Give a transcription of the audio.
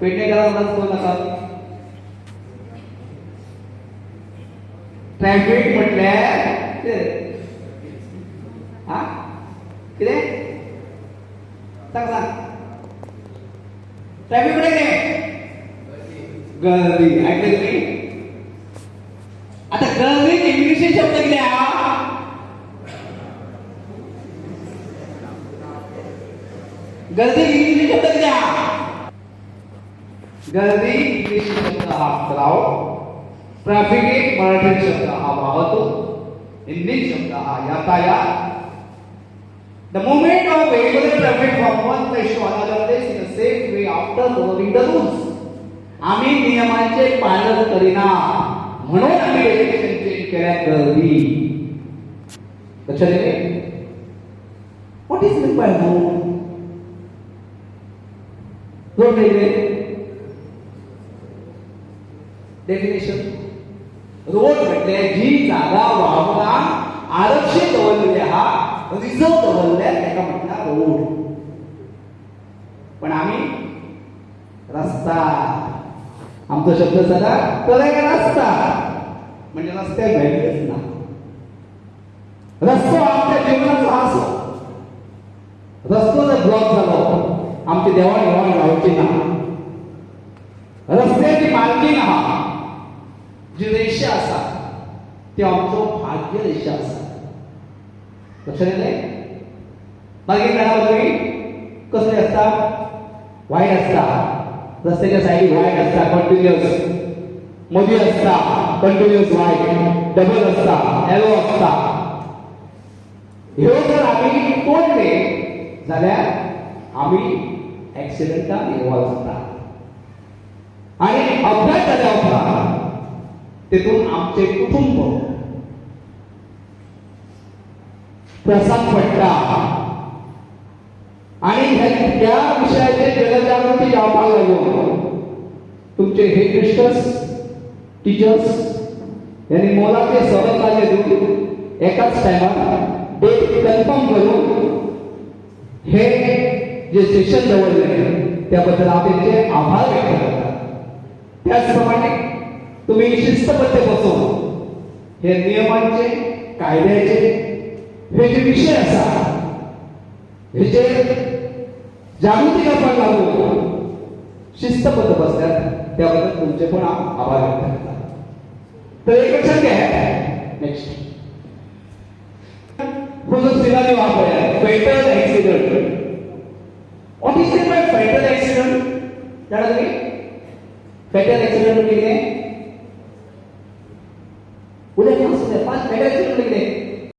पेडणेकरांना phone नका. Traffic म्हटल्या? हा? कितें सांग सांग. ट्रॅफिक म्हणजे कितें गर्दी ऐकलं तुम्ही आता गर्दी इंग्लिश शब्द किती गर्दी इंग्लिश शब्द किती हा गर्दी इंग्लिश शब्द हा राव ट्रॅफिक एक मराठी शब्द हा वाहतूक हिंदी शब्द हा यातायात. The movement of vehicular traffic from one place to another place in the same way after following the rules. आम्ही नियमांचे पालन करीना. म्हणून आम्ही रेग्युलेशन चेंज केल्या गर्दी. लक्षात येते what is mean by no road railway definition road म्हटले जी जागा वाहना आरक्षीत दवरलेली आहा रिझर्व दवरले त्याला म्हटला रोड पण आम्ही रस्ता. आमचो शब्द सदा करेक्ट रस्ता. म्हणजे रस्त्याक व्हॅल्यूच ना. रस्तो आमच्या जीवनाचा असो रस्तो जर ब्लॉक जालो आमची देवाण घेवाण जावची ना. रस्त्याची मालकी ना. जी रेषा आसा ती आमचो भाग्य रेषा आसा लक्षात येतले मागीर काय तुम्ही. कसले असता वायट असता. रस्त्याच्या सायडीक वायट असता. कंटिन्युअस मदीं असता. कंटिन्युअस वायट डबल असता. एलो असता. ह्यो जर आम्ही तोडले जाल्यार आमी एक्सिडेंटान इन्वॉल्व जाता आणि अपघात जाल्या उपरांत तेतून आमचे कुटुंब. प्रसाद पडटा आणि त्या विषयाचे जनजागृती जावपाक लागलो. तुमचे हे हेडमिस्टर्स टीचर्स यांनी मोलाचे सहकार्य देऊन एकाच टायमात डेट कन्फर्म करून हे जे सेशन दवरले त्याबद्दल आपले आभार व्यक्त करतात. त्याचप्रमाणे तुम्ही शिस्तबद्ध बसून हे नियमांचे कायद्याचे हे जे विषय असा हे जे जागृती आपण लागू शिस्तबद्ध बसल्यात त्याबद्दल तुमचे पण आभार व्यक्त करतात. तर एक लक्षात घ्या. नेक्स्ट पुढचं हो सिनारी वापरूया fatal accident what is it by fatal accident जाणा तुम्ही फेटल ऍक्सिडेंट म्हणजे कितें pedra de líder.